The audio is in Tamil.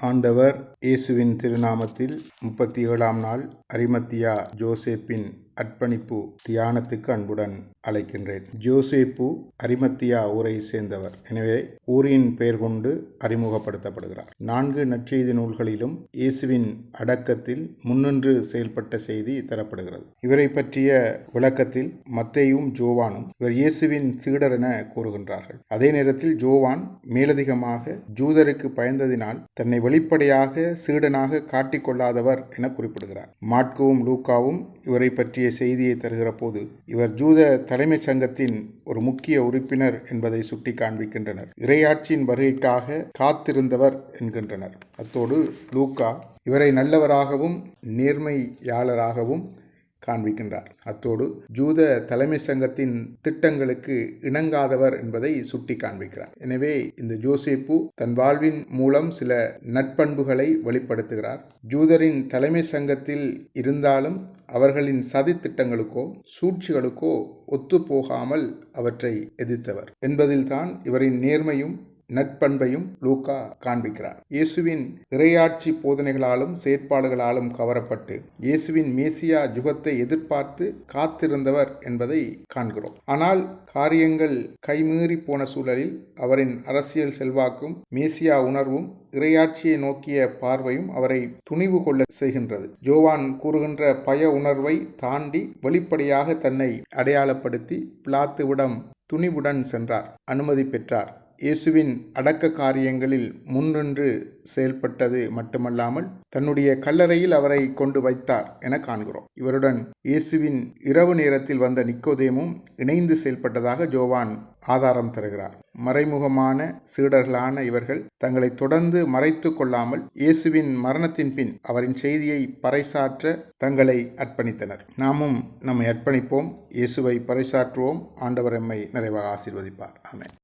ஆண்டவர் இயேசுவின் திருநாமத்தில் முப்பத்தி ஏழாம் நாள் அரிமத்தியா ஜோசேப்பின் அர்ப்பணிப்பு தியானத்துக்கு அன்புடன் அழைக்கின்றேன். ஜோசேப்பு அரிமத்தியா ஊரை சேர்ந்தவர். எனவே ஊரின் பெயர் கொண்டு அறிமுகப்படுத்தப்படுகிறார். நான்கு நற்செய்தி நூல்களிலும் இயேசுவின் அடக்கத்தில் முன்னின்று செயல்பட்ட செய்தி தரப்படுகிறது. இவரை பற்றிய விளக்கத்தில் மத்தேயும் ஜோவானும் இவர் இயேசுவின் சீடர் என கூறுகின்றார்கள். அதே நேரத்தில் ஜோவான் மேலதிகமாக ஜூதருக்கு பயந்ததினால் தன்னை வெளிப்படையாக சீடனாக காட்டிக்கொள்ளாதவர் என குறிப்பிடுகிறார். மாட்கோவும் லூக்காவும் இவரை பற்றிய செய்தியை தருகிற போது இவர் ஜூத தலைமைச் சங்கத்தின் ஒரு முக்கிய உறுப்பினர் என்பதை சுட்டி காண்பிக்கின்றனர். இறையாட்சியின் வருகைக்காக காத்திருந்தவர் என்கின்றனர். அத்தோடு லூக்கா இவரை நல்லவராகவும் நேர்மையாளராகவும் காண்பிக்கின்றார். அத்தோடு ஜூத தலைமை சங்கத்தின் திட்டங்களுக்கு இணங்காதவர் என்பதை சுட்டி காண்பிக்கிறார். எனவே இந்த ஜோசேப்பு தன் வாழ்வின் மூலம் சில நட்பண்புகளை வெளிப்படுத்துகிறார். ஜூதரின் தலைமை சங்கத்தில் இருந்தாலும் அவர்களின் சதி திட்டங்களுக்கோ சூழ்ச்சிகளுக்கோ ஒத்துப்போகாமல் அவற்றை எதிர்த்தவர். என்பதில்தான் இவரின் நேர்மையும் நட்பண்பையும் லூக்கா காண்பிக்கிறார். இயேசுவின் இறையாட்சி போதனைகளாலும் செயற்பாடுகளாலும் கவரப்பட்டு இயேசுவின் மேசியா யுகத்தை எதிர்பார்த்து காத்திருந்தவர் என்பதை காண்கிறோம். ஆனால் காரியங்கள் கைமீறி போன சூழலில் அவரின் அரசியல் செல்வாக்கும் மேசியா உணர்வும் இறையாட்சியை நோக்கிய பார்வையும் அவரை துணிவு கொள்ள செய்கின்றது. ஜோவான் கூறுகின்ற பய உணர்வை தாண்டி வெளிப்படையாக தன்னை அடையாளப்படுத்தி பிளாத்துவிடம் துணிவுடன் சென்றார் அனுமதி பெற்றார். இயேசுவின் அடக்க காரியங்களில் முன்னின்று செயல்பட்டது மட்டுமல்லாமல் தன்னுடைய கல்லறையில் அவரை கொண்டு வைத்தார் என காண்கிறோம். இவருடன் இயேசுவின் இரவு நேரத்தில் வந்த நிக்கோதேமும் இணைந்து செயல்பட்டதாக ஜோவான் ஆதாரம் தருகிறார். மறைமுகமான சீடர்களான இவர்கள் தங்களை தொடர்ந்து மறைத்து கொள்ளாமல் இயேசுவின் மரணத்தின் பின் அவரின் செய்தியை பறைசாற்ற தங்களை அர்ப்பணித்தனர். நாமும் நம்மை அர்ப்பணிப்போம். இயேசுவை பறைசாற்றுவோம். ஆண்டவர் எம்மை நிறைவாக ஆசீர்வதிப்பார். ஆமென்.